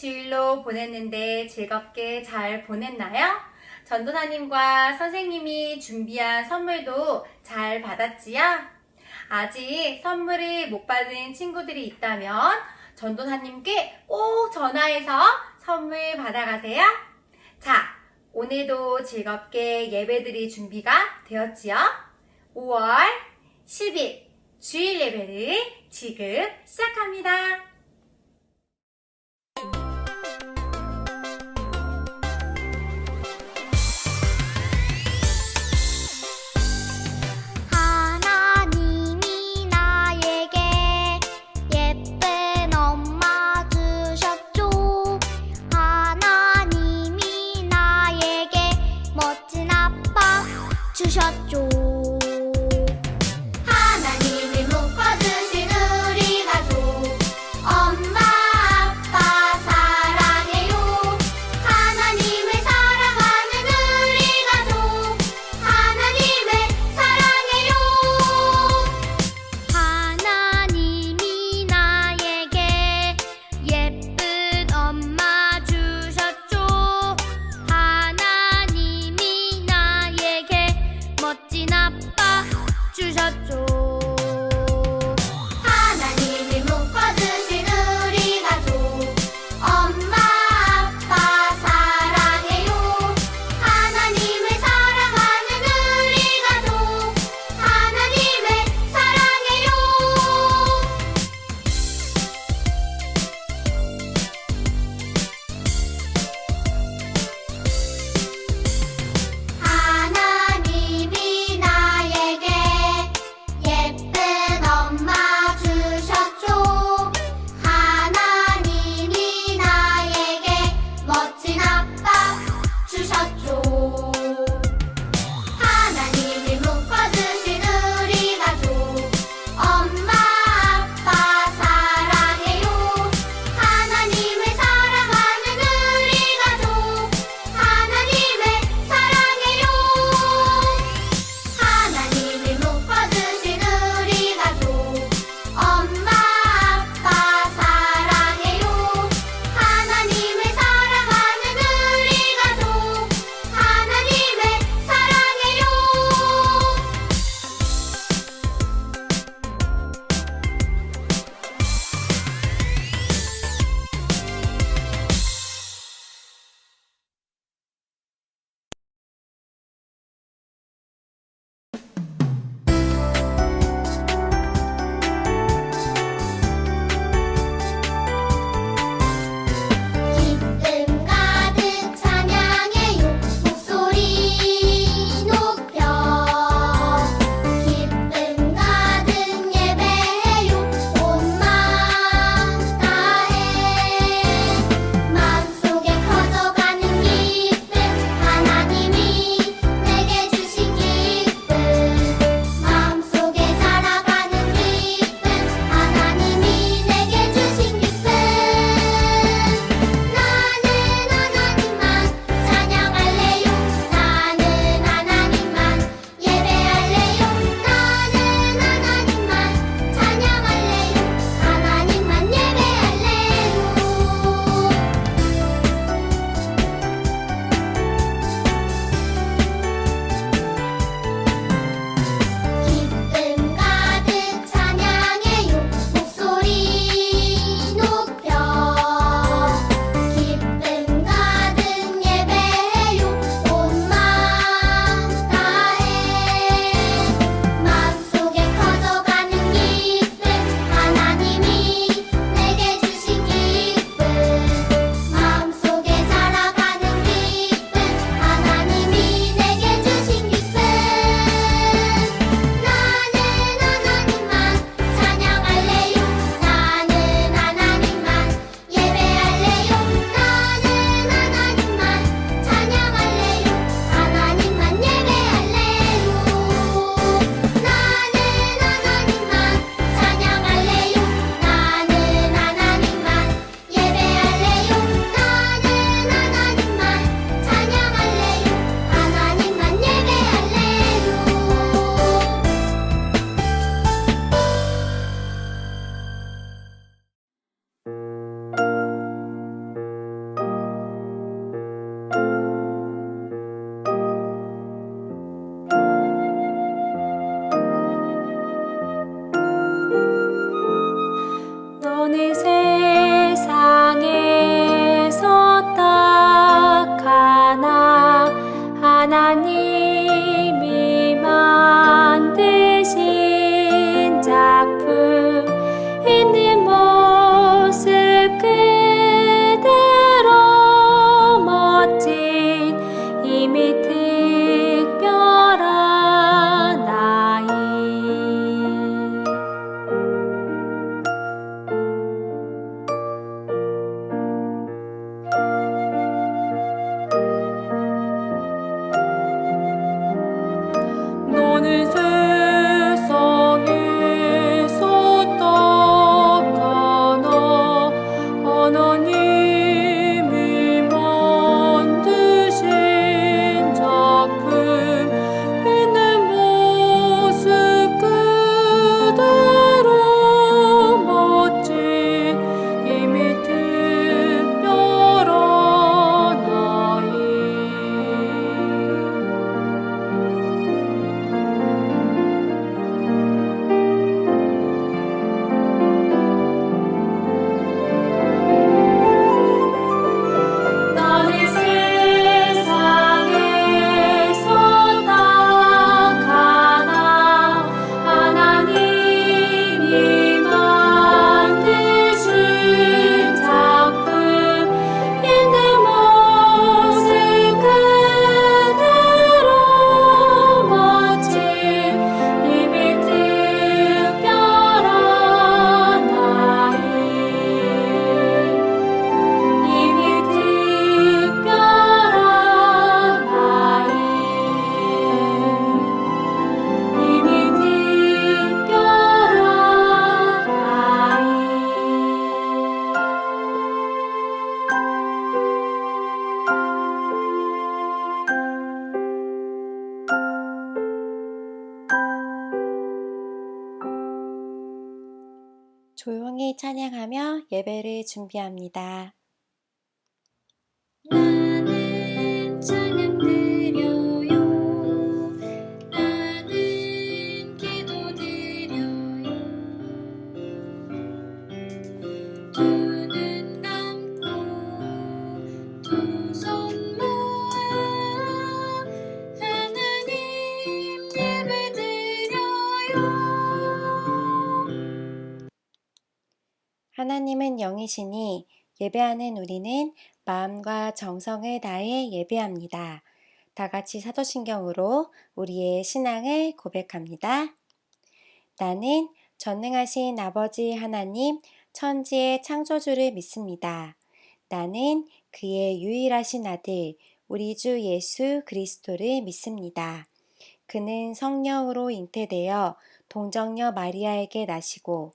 주일로 보냈는데 즐겁게 잘 보냈나요? 전도사님과 선생님이 준비한 선물도 잘 받았지요? 아직 선물을 못 받은 친구들이 있다면 전도사님께 꼭 전화해서 선물 받아가세요. 자, 오늘도 즐겁게 예배드릴 준비가 되었지요? 5월 10일 주일 예배를 지금 시작합니다. 찬양하며 예배를 준비합니다. 하나님은 영이시니 예배하는 우리는 마음과 정성을 다해 예배합니다. 다 같이 사도신경으로 우리의 신앙을 고백합니다. 나는 전능하신 아버지 하나님, 천지의 창조주를 믿습니다. 나는 그의 유일하신 아들, 우리 주 예수 그리스도를 믿습니다. 그는 성령으로 잉태되어 동정녀 마리아에게 나시고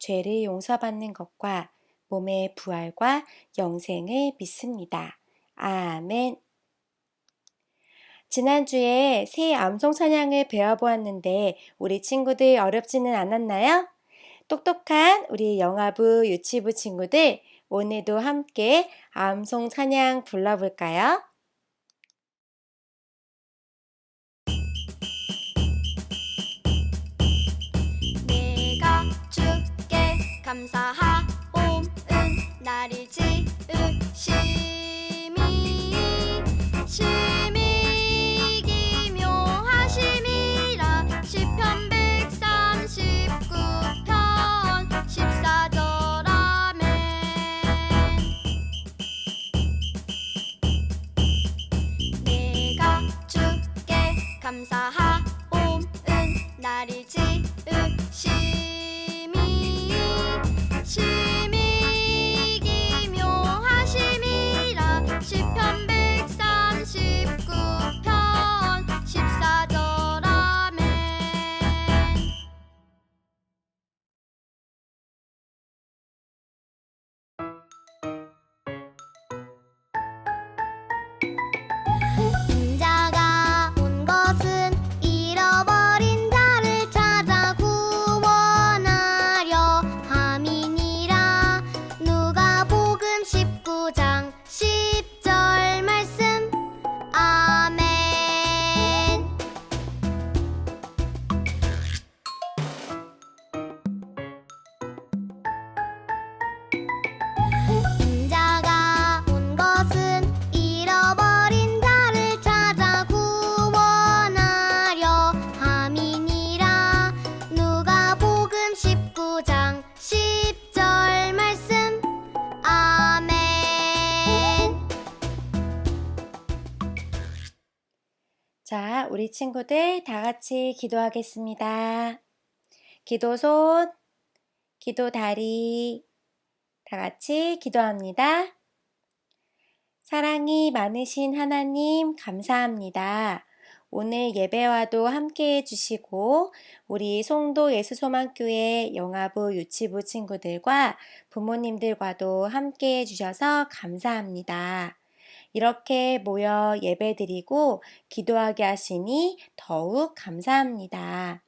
죄를 용서받는 것과 몸의 부활과 영생을 믿습니다. 아멘. 지난주에 새 암송 찬양을 배워보았는데 우리 친구들 어렵지는 않았나요? 똑똑한 우리 영화부 유치부 친구들 오늘도 함께 암송 찬양 불러볼까요? 감사하오은 나를 지으심이 심 친구들 다 같이 기도하겠습니다. 기도 손, 기도 다리, 다 같이 기도합니다. 사랑이 많으신 하나님, 감사합니다. 오늘 예배와도 함께 해주시고, 우리 송도 예수소망교회 영아부 유치부 친구들과 부모님들과도 함께 해주셔서 감사합니다. 이렇게 모여 예배드리고 기도하게 하시니 더욱 감사합니다.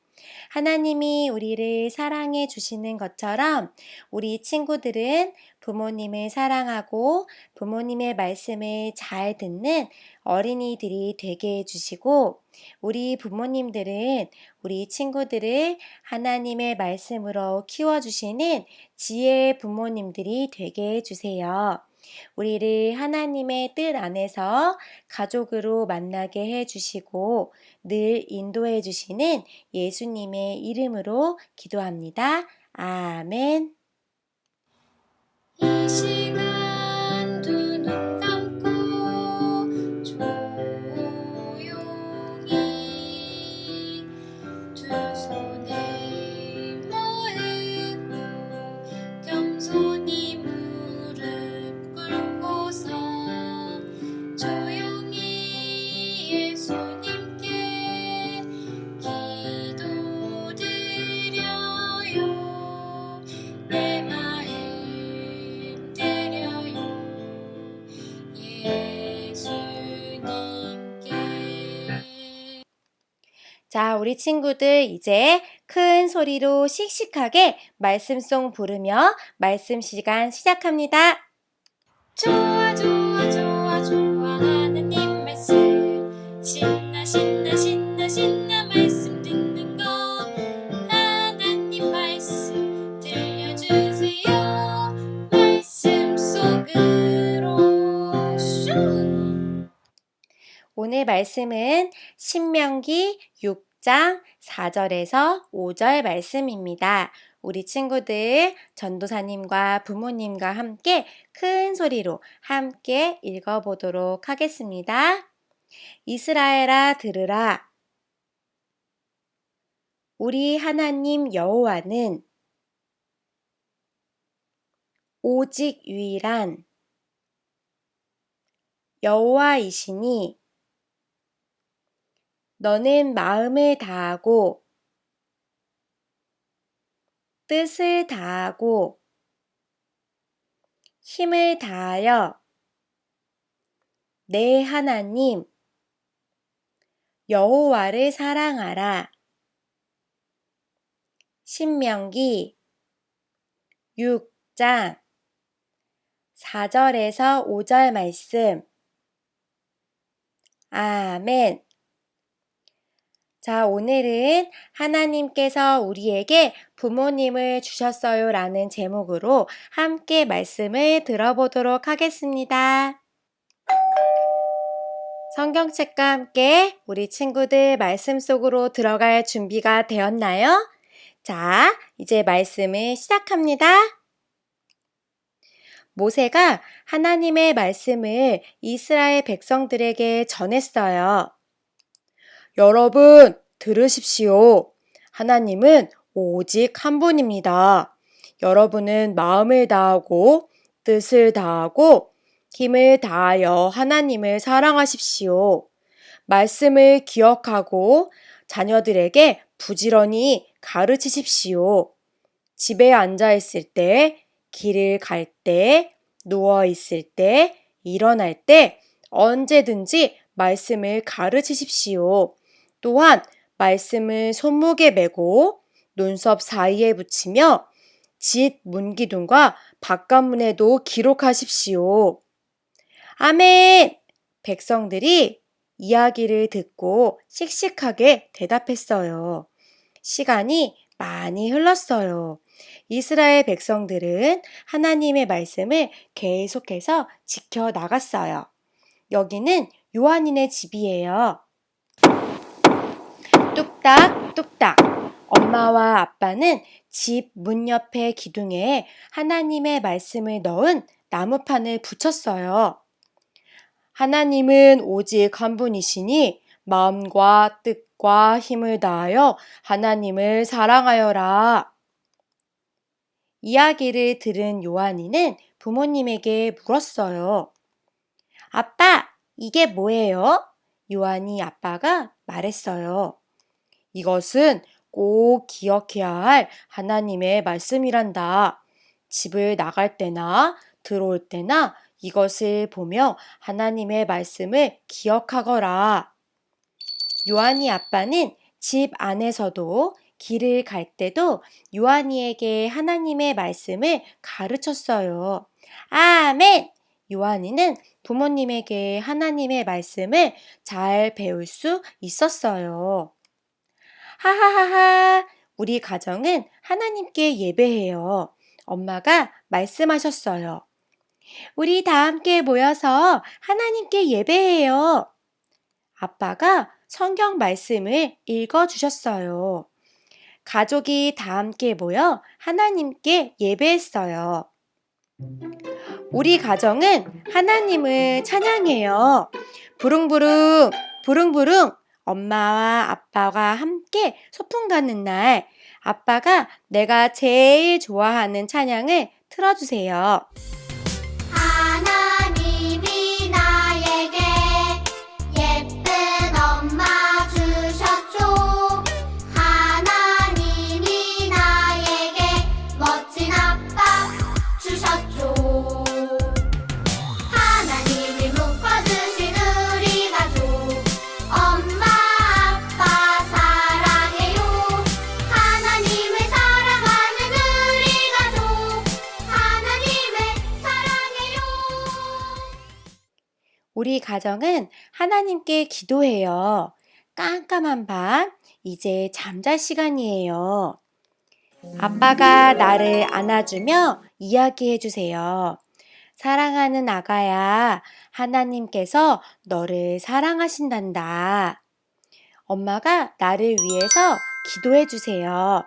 하나님이 우리를 사랑해 주시는 것처럼 우리 친구들은 부모님을 사랑하고 부모님의 말씀을 잘 듣는 어린이들이 되게 해주시고 우리 부모님들은 우리 친구들을 하나님의 말씀으로 키워주시는 지혜의 부모님들이 되게 해주세요. 우리를 하나님의 뜻 안에서 가족으로 만나게 해주시고 늘 인도해 주시는 예수님의 이름으로 기도합니다. 아멘. 우리 친구들 이제 큰 소리로 씩씩하게 말씀송 부르며 말씀 시간 시작합니다. 좋아 좋아 좋아 좋아 하나님 말씀. 신나 신나 신나 신나 말씀 듣는 거. 하나님 말씀 들려주세요. 말씀 속으로. 슝! 오늘 말씀은 신명기 6 장 4절에서 5절 말씀입니다. 우리 친구들 전도사님과 부모님과 함께 큰 소리로 함께 읽어보도록 하겠습니다. 이스라엘아 들으라. 우리 하나님 여호와는 오직 유일한 여호와이시니 너는 마음을 다하고 뜻을 다하고 힘을 다하여 내 하나님 여호와를 사랑하라. 신명기 6장 4절에서 5절 말씀. 아멘. 자, 오늘은 하나님께서 우리에게 부모님을 주셨어요 라는 제목으로 함께 말씀을 들어보도록 하겠습니다. 성경책과 함께 우리 친구들 말씀 속으로 들어갈 준비가 되었나요? 자, 이제 말씀을 시작합니다. 모세가 하나님의 말씀을 이스라엘 백성들에게 전했어요. 여러분, 들으십시오. 하나님은 오직 한 분입니다. 여러분은 마음을 다하고 뜻을 다하고 힘을 다하여 하나님을 사랑하십시오. 말씀을 기억하고 자녀들에게 부지런히 가르치십시오. 집에 앉아 있을 때, 길을 갈 때, 누워 있을 때, 일어날 때 언제든지 말씀을 가르치십시오. 또한 말씀을 손목에 메고 눈썹 사이에 붙이며 집 문기둥과 바깥문에도 기록하십시오. 아멘! 백성들이 이야기를 듣고 씩씩하게 대답했어요. 시간이 많이 흘렀어요. 이스라엘 백성들은 하나님의 말씀을 계속해서 지켜 나갔어요. 여기는 요한이네 집이에요. 뚝딱, 뚝딱. 엄마와 아빠는 집 문 옆에 기둥에 하나님의 말씀을 넣은 나무판을 붙였어요. 하나님은 오직 한 분이시니 마음과 뜻과 힘을 다하여 하나님을 사랑하여라. 이야기를 들은 요한이는 부모님에게 물었어요. 아빠, 이게 뭐예요? 요한이 아빠가 말했어요. 이것은 꼭 기억해야 할 하나님의 말씀이란다. 집을 나갈 때나 들어올 때나 이것을 보며 하나님의 말씀을 기억하거라. 요한이 아빠는 집 안에서도 길을 갈 때도 요한이에게 하나님의 말씀을 가르쳤어요. 아멘! 요한이는 부모님에게 하나님의 말씀을 잘 배울 수 있었어요. 하하하하, 우리 가정은 하나님께 예배해요. 엄마가 말씀하셨어요. 우리 다 함께 모여서 하나님께 예배해요. 아빠가 성경 말씀을 읽어 주셨어요. 가족이 다 함께 모여 하나님께 예배했어요. 우리 가정은 하나님을 찬양해요. 부릉부릉, 부릉부릉. 엄마와 아빠가 함께 소풍 가는 날, 아빠가 내가 제일 좋아하는 찬양을 틀어주세요. 하나 우리 가정은 하나님께 기도해요. 깜깜한 밤, 이제 잠잘 시간이에요. 아빠가 나를 안아주며 이야기해 주세요. 사랑하는 아가야, 하나님께서 너를 사랑하신단다. 엄마가 나를 위해서 기도해 주세요.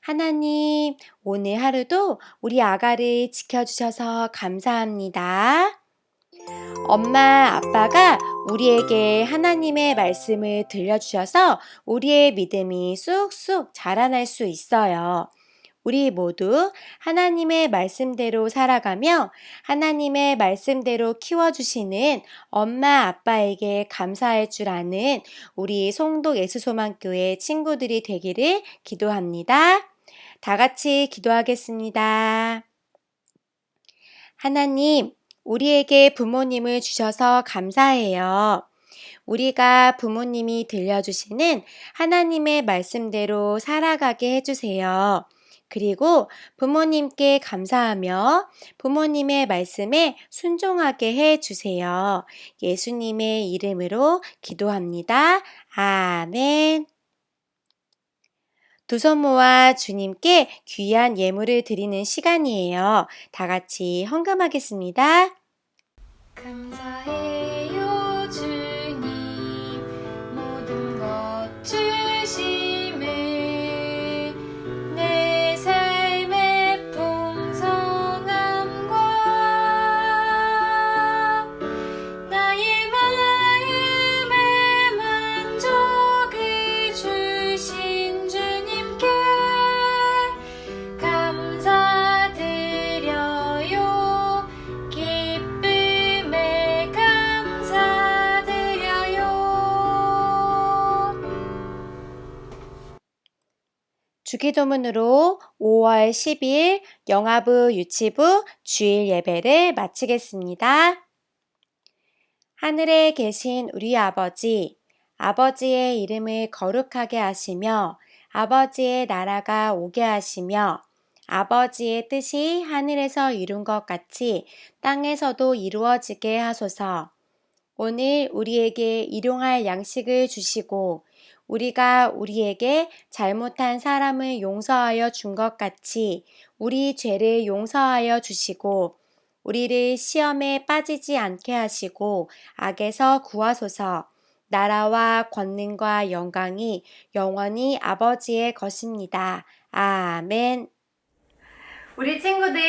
하나님, 오늘 하루도 우리 아가를 지켜주셔서 감사합니다. 엄마, 아빠가 우리에게 하나님의 말씀을 들려주셔서 우리의 믿음이 쑥쑥 자라날 수 있어요. 우리 모두 하나님의 말씀대로 살아가며 하나님의 말씀대로 키워주시는 엄마, 아빠에게 감사할 줄 아는 우리 송도 예수소망교회 친구들이 되기를 기도합니다. 다 같이 기도하겠습니다. 하나님, 우리에게 부모님을 주셔서 감사해요. 우리가 부모님이 들려주시는 하나님의 말씀대로 살아가게 해주세요. 그리고 부모님께 감사하며 부모님의 말씀에 순종하게 해주세요. 예수님의 이름으로 기도합니다. 아멘. 두 손 모아 주님께 귀한 예물을 드리는 시간이에요. 다 같이 헌금하겠습니다. 감사해 주기도문으로 5월 10일 영아부 유치부 주일 예배를 마치겠습니다. 하늘에 계신 우리 아버지, 아버지의 이름을 거룩하게 하시며 아버지의 나라가 오게 하시며 아버지의 뜻이 하늘에서 이룬 것 같이 땅에서도 이루어지게 하소서. 오늘 우리에게 일용할 양식을 주시고 우리가 우리에게 잘못한 사람을 용서하여 준 것 같이 우리 죄를 용서하여 주시고 우리를 시험에 빠지지 않게 하시고 악에서 구하소서. 나라와 권능과 영광이 영원히 아버지의 것입니다. 아멘. 우리 친구들,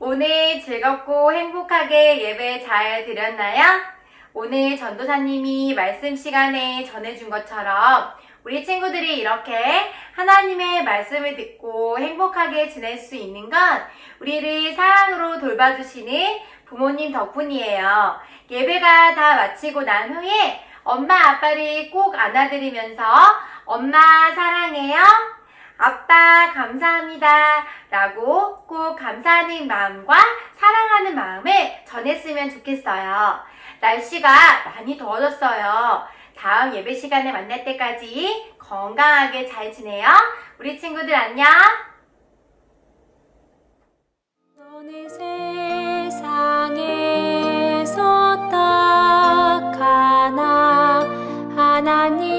오늘 즐겁고 행복하게 예배 잘 드렸나요? 오늘 전도사님이 말씀 시간에 전해준 것처럼 우리 친구들이 이렇게 하나님의 말씀을 듣고 행복하게 지낼 수 있는 건 우리를 사랑으로 돌봐주시는 부모님 덕분이에요. 예배가 다 마치고 난 후에 엄마 아빠를 꼭 안아드리면서 엄마 사랑해요. 아빠 감사합니다. 라고 꼭 감사하는 마음과 사랑하는 마음을 전했으면 좋겠어요. 날씨가 많이 더워졌어요. 다음 예배 시간에 만날 때까지 건강하게 잘 지내요. 우리 친구들 안녕. 세상에서 딱 하나 하나님